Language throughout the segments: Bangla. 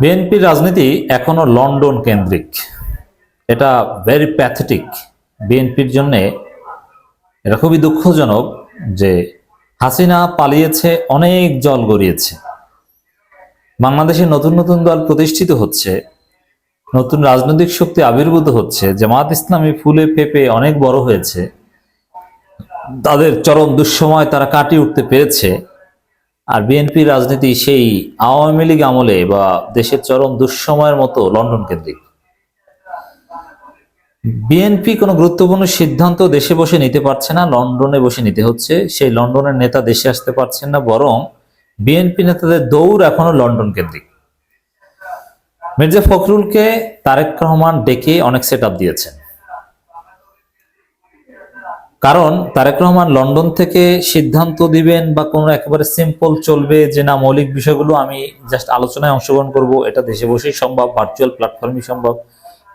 বিএনপির রাজনীতি এখনও লন্ডন কেন্দ্রিক। এটা ভেরি প্যাথেটিক বিএনপির জন্যে এটা খুবই দুঃখজনক যে হাসিনা পালিয়েছে, অনেক জল গড়িয়েছে। বাংলাদেশে নতুন নতুন দল প্রতিষ্ঠিত হচ্ছে, নতুন রাজনৈতিক শক্তি আবির্ভূত হচ্ছে, জামাত ইসলামী ফুলে পেঁপে অনেক বড় হয়েছে। তাদের চরম দুঃসময় তারা কাটিয়ে উঠতে পেরেছে। আর বিএনপি রাজনীতি সেই আওয়ামী লীগ আমলে বা দেশের চরম দুঃসময়ের মতো লন্ডন কেন্দ্রিক। বিএনপি কোনো গুরুত্বপূর্ণ সিদ্ধান্ত দেশে বসে নিতে পারছে না, লন্ডনে বসে নিতে হচ্ছে। সেই লন্ডনের নেতা দেশে আসতে পারছেন না, বরং বিএনপি নেতাদের দৌড় এখনও লন্ডন কেন্দ্রিক। মির্জা ফখরুলকে তারেক রহমান ডেকে অনেক সেট দিয়েছেন। কারণ তারেক রহমান লন্ডন থেকে সিদ্ধান্ত দিবেন বা কোনো একেবারে সিম্পল চলবে যে না, মৌলিক বিষয়গুলো আমি জাস্ট আলোচনায় অংশগ্রহণ করব, এটা দেশে বসেই সম্ভব ভার্চুয়াল প্ল্যাটফর্মই সম্ভব।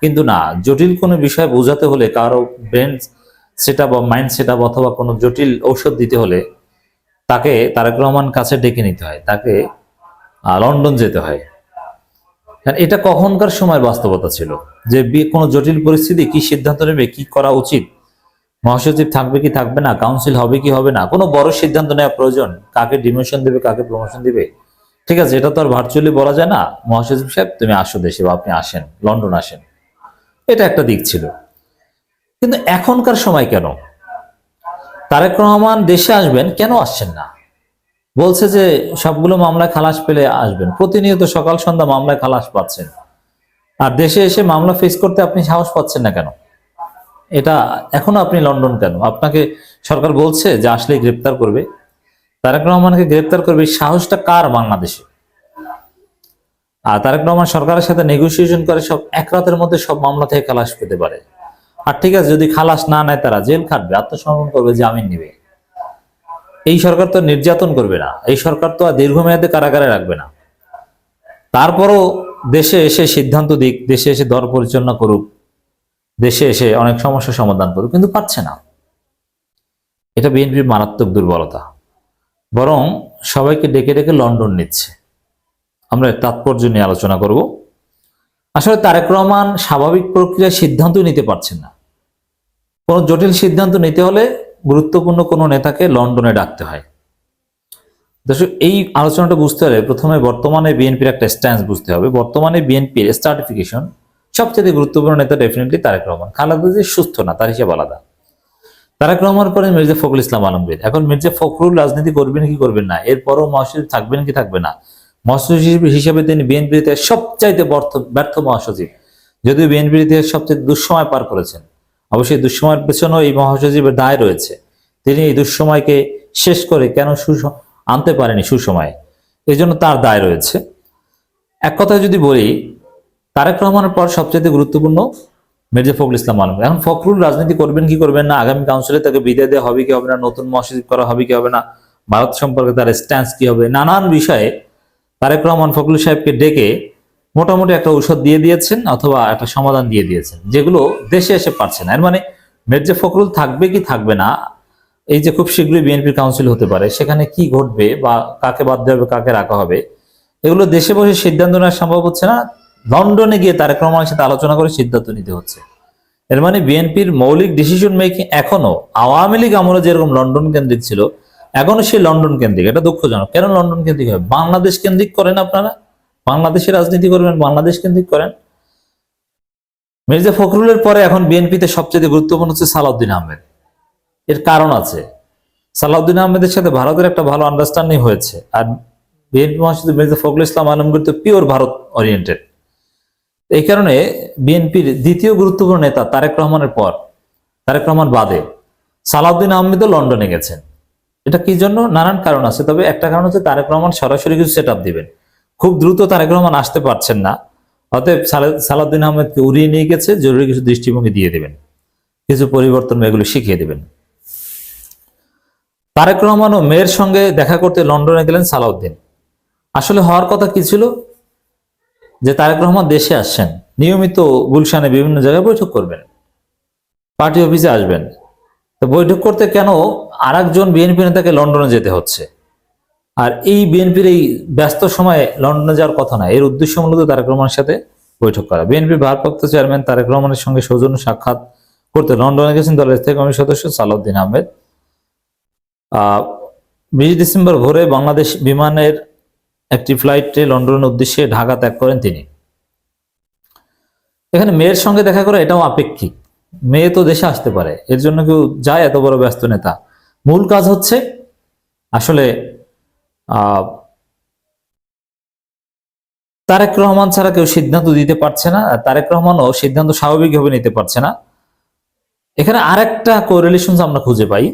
কিন্তু না, জটিল কোনো বিষয় বোঝাতে হলে, কারও ব্রেন সেট বা মাইন্ড সেট অথবা কোনো জটিল ঔষধ দিতে হলে তাকে তারেক রহমান কাছে ডেকে নিতে হয়, তাকে লন্ডন যেতে হয়। কারণ এটা কখনকার সময় বাস্তবতা ছিল যে কোনো জটিল পরিস্থিতি কি সিদ্ধান্ত নেবে, কি করা উচিত? মহাসচিব থাকবে কি থাকবে না কাউন্সিল হবে কি হবে না, কোনো বড় সিদ্ধান্ত নেওয়া প্রয়োজন, কাকে ডিমোশন দেবে, কাকে প্রমোশন দিবে, ঠিক আছে, এটা তো আর ভার্চুয়ালি বলা যায় না। মহাসচিব সাহেব, তুমি আসো দেশে বা আপনি আসেন, লন্ডন আসেন। এটা একটা দিক ছিল। কিন্তু এখনকার সময় কেন? তারেক রহমান দেশে আসবেন, কেন আসছেন না? বলছে যে সবগুলো মামলায় খালাস পেলে আসবেন, প্রতিনিয়ত সকাল সন্ধ্যা মামলায় খালাস পাচ্ছেন। আর দেশে এসে মামলা ফেস করতে আপনি সাহস পাচ্ছেন না কেন? এটা এখনও আপনি লন্ডন কেন? আপনাকে সরকার বলছে যে আসলে গ্রেপ্তার করবে। তারেক রহমানকে গ্রেপ্তার করবে সাহসটা কার বাংলাদেশে? আর তারেক রহমান সরকারের সাথে নেগোসিয়েশন করে সব এক রাতের মধ্যে সব মামলা থেকে খালাস পেতে পারে। আর ঠিক আছে, যদি খালাস না নেয় তারা জেল খাটবে, আত্মসমর্পণ করবে, জামিন নিবে। এই সরকার তো নির্যাতন করবে না। এই সরকার তো আর দীর্ঘমেয়াদে কারাগারে রাখবে না। তারপরও দেশে এসে সিদ্ধান্ত দিক, দেশে এসে দর পরিচালনা করুক দেশে এসে অনেক সমস্যার সমাধান করুক, কিন্তু পাচ্ছে না। এটা বিএনপির মারাত্মক দুর্বলতা। বরং সবাইকে ডেকে ডেকে লন্ডন নিচ্ছে। আমরা তাৎপর্য নিয়ে আলোচনা করব। আসলে তারেক রহমান স্বাভাবিক প্রক্রিয়ায় সিদ্ধান্ত নিতে পারছেন না। কোনো জটিল সিদ্ধান্ত নিতে হলে গুরুত্বপূর্ণ কোনো নেতাকে লন্ডনে ডাকতে হয়। দর্শক, এই আলোচনাটা বুঝতে হলে প্রথমে বর্তমানে বিএনপির একটা স্ট্যান্স বুঝতে হবে। বর্তমানে বিএনপির স্টার্টিফিকেশন সবচেয়ে গুরুত্বপূর্ণ নেতা ডেফিনেটলি তারেক রহমান। খালেদা যে সুস্থ না, তার হিসেবে আলাদা। তারেক রহমানের পরে মির্জা ফখরুল ইসলাম আলমগীর। এখন মির্জা ফখরুল রাজনীতি করবেন কি করবেন না? এরপরও মহাসচিব থাকবেন কি থাকবে না? মহাসচিব হিসেবে তিনি বিএনপির ইতিহাস সবচাইতে ব্যর্থ- মহাসচিব। যদিও বিএনপির ইতিহাস সবচেয়ে দুঃসময় পার করেছেন। অবশ্যই দুঃসময়ের পেছনেও এই মহাসচিবের দায় রয়েছে। তিনি এই দুঃসময়কে শেষ করে কেন সুস আনতে পারেনি সুসময়ে? এই জন্য তার দায় রয়েছে। এক কথায় যদি বলি তারেক রহমানের পর সবচেয়ে গুরুত্বপূর্ণ মির্জা ফখরুল ইসলাম আলম। এখন ফখরুল রাজনীতি করবেন, কি করবেন না? আগামী কাউন্সিলে তাকে বিদায় দেওয়া হবে কি হবে না? নতুন মহাসচিব করা হবে কি হবে না? ভারত সম্পর্কে তার স্ট্যান্স কি হবে? নানান বিষয়ে তারেক রহমান ফখরুল সাহেবকে ডেকে মোটামুটি একটা ঔষধ দিয়ে দিয়েছেন অথবা একটা সমাধান দিয়ে দিয়েছেন, যেগুলো দেশে এসে পারছে না। এর মানে মির্জা ফখরুল থাকবে কি থাকবে না, এই যে খুব শীঘ্রই বিএনপির কাউন্সিল হতে পারে, সেখানে কি ঘটবে বা কাকে বাদ দেওয়া হবে, কাকে রাখা হবে, এগুলো দেশে বসে সিদ্ধান্ত নেওয়া সম্ভব হচ্ছে না। লন্ডনে গিয়ে তারেক রহমানের সাথে আলোচনা করে সিদ্ধান্ত নিতে হচ্ছে। এর মানে বিএনপির মৌলিক ডিসিশন মেকিং এখনও আওয়ামী লীগ আমলে যেরকম লন্ডন কেন্দ্রিক ছিল, এখনও সেই লন্ডন কেন্দ্রিক। এটা দুঃখজনক। কেন লন্ডন কেন্দ্রিক হবে? বাংলাদেশ কেন্দ্রিক করেন আপনারা? বাংলাদেশে রাজনীতি করবেন, বাংলাদেশ কেন্দ্রিক করেন? মির্জা ফখরুলের পরে এখন বিএনপিতে সবচেয়ে গুরুত্বপূর্ণ হচ্ছে সালাউদ্দিন আহমেদ। এর কারণ আছে। সালাউদ্দিন আহমেদের সাথে ভারতের একটা ভালো আন্ডারস্ট্যান্ডিং হয়েছে। আর বিএনপি মহাসচিব মির্জা ফখরুল ইসলাম আলমগীর তো পিওর ভারত ওরিয়েন্টেড এই কারণে বিএনপির দ্বিতীয় গুরুত্বপূর্ণ নেতা তারেক রহমানের পর, তারেক রহমান বাদে সালাউদ্দিন আহমেদও লন্ডনে গেছেন। এটা কি জন্য? নানান কারণ আছে, তবে একটা কারণ হচ্ছে তারেক রহমান সরাসরি কিছু সেট দিবেন। খুব দ্রুত তারেক রহমান আসতে পারছেন না, অতএব সালাউদ্দিন আহমেদকে উড়িয়ে নিয়ে গেছে, জরুরি কিছু দৃষ্টিভঙ্গি দিয়ে দেবেন। কিছু পরিবর্তন এগুলো শিখিয়ে দেবেন। তারেক রহমান ও মেয়ের সঙ্গে দেখা করতে লন্ডনে গেলেন সালাউদ্দিন। আসলে হওয়ার কথা কি ছিল? যে তারেক রহমান দেশে আসছেন নিয়মিত গুলশানে বিভিন্ন জায়গায় বৈঠক করবেন পার্টি অফিসে আসবেন। তো বৈঠক করতে কেন আরেকজন বিএনপি নেতাকে লন্ডনে যেতে হচ্ছে? আর এই বিএনপির এই ব্যস্ত সময়ে লন্ডনে যাওয়ার কথা না এর উদ্দেশ্য মূলত তারেক রহমানের সাথে বৈঠক করা। বিএনপির ভারপ্রাপ্ত চেয়ারম্যান তারেক রহমানের সঙ্গে সৌজন্য সাক্ষাৎ করতে লন্ডনে গেছেন দলের স্থায়ী কমিটির সদস্য সালাউদ্দিন আহমেদ। আহ, বিশ ডিসেম্বর ভোরে বাংলাদেশ বিমানের একটি ফ্লাইটে লন্ডনের উদ্দেশ্যে ঢাকা ত্যাগ করেন তিনি। এখানে মেয়ের সঙ্গে দেখা করা এটাও আপেক্ষিক। মেয়ে তো দেশে আসতে পারে, এর জন্য কেউ যায় এত বড় ব্যস্ত নেতা। মূল কাজ হচ্ছে আসলে তারেক রহমান ছাড়া কেউ সিদ্ধান্ত দিতে পারছে না তারেক রহমানও সিদ্ধান্ত স্বাভাবিকভাবে নিতে পারছে না। এখানে আরেকটা কোরিলেশন আমরা খুঁজে পাই।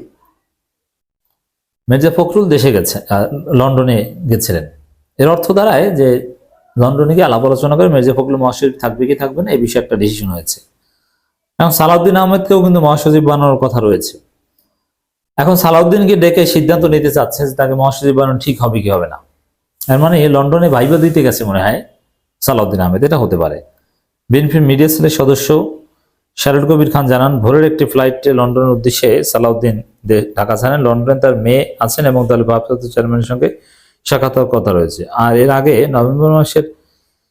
মির্জা ফখরুল দেশে গেছে লন্ডনে গেছিলেন। এর অর্থ দাঁড়ায় যে লন্ডনে গিয়ে আলাপ আলোচনা করে মির্জা ফখরুল মহাসচিব থাকবে কি থাকবে না, এই বিষয়ে একটা ডিসিশন হয়েছে। এখন সালাউদ্দিন আহমেদকেও কিন্তু মহাসচিব বানানোর কথা রয়েছে। এখন সালাউদ্দিনকে ডেকে সিদ্ধান্ত নিতে চাচ্ছে যে তাকে মহাসচিব বানানো ঠিক হবে কি হবে না। এর মানে লন্ডনে ভাইবা দিতে গেছে মনে হয় সালাউদ্দিন আহমেদ, এটা হতে পারে। বিএনপির মিডিয়া সেলের সদস্য শারুল কবির খান জানান, ভোরের একটি ফ্লাইটে লন্ডনের উদ্দেশ্যে সালাউদ্দিন ঢাকা ছাড়েন। লন্ডনে তার মেয়ে আছেন এবং দলের ভারপ্রাপ্ত চেয়ারম্যানের সঙ্গে সাক্ষাৎকার কথা রয়েছে। আর এর আগে নভেম্বর মাসের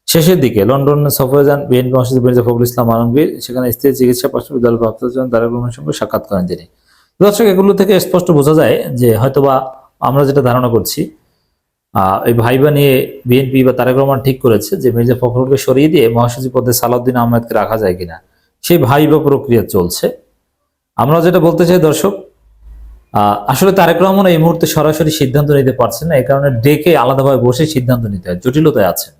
শেষের দিকে লন্ডন সফরে যান বিএনপি মহাসচিব মির্জা ফখরুল ইসলাম আলমগীর। সেখানে স্ত্রী চিকিৎসা পাশাপাশি ভারপ্রাপ্ত চেয়ারম্যান তারেক রহমানের সঙ্গে সাক্ষাৎ করেন তিনি। দর্শক, এগুলো থেকে স্পষ্ট বোঝা যায় যে হয়তোবা আমরা যেটা ধারণা করছি এই ভাইবা নিয়ে বিএনপি বা তারেক রহমান ঠিক করেছে যে মির্জা ফখরুলকে সরিয়ে দিয়ে মহাসচিব পদে সালাউদ্দিন আহমেদকে রাখা যায় কিনা। সেই ভাইবা প্রক্রিয়া চলছে। আমরা যেটা বলতে চাই দর্শক আসলে তারেক রহমান এই মুহূর্তে সরাসরি সিদ্ধান্ত নিতে পারছেন না, এই কারণে ডেকে আলাদাভাবে বসে সিদ্ধান্ত নিতে হয়, জটিলতায় আছেন।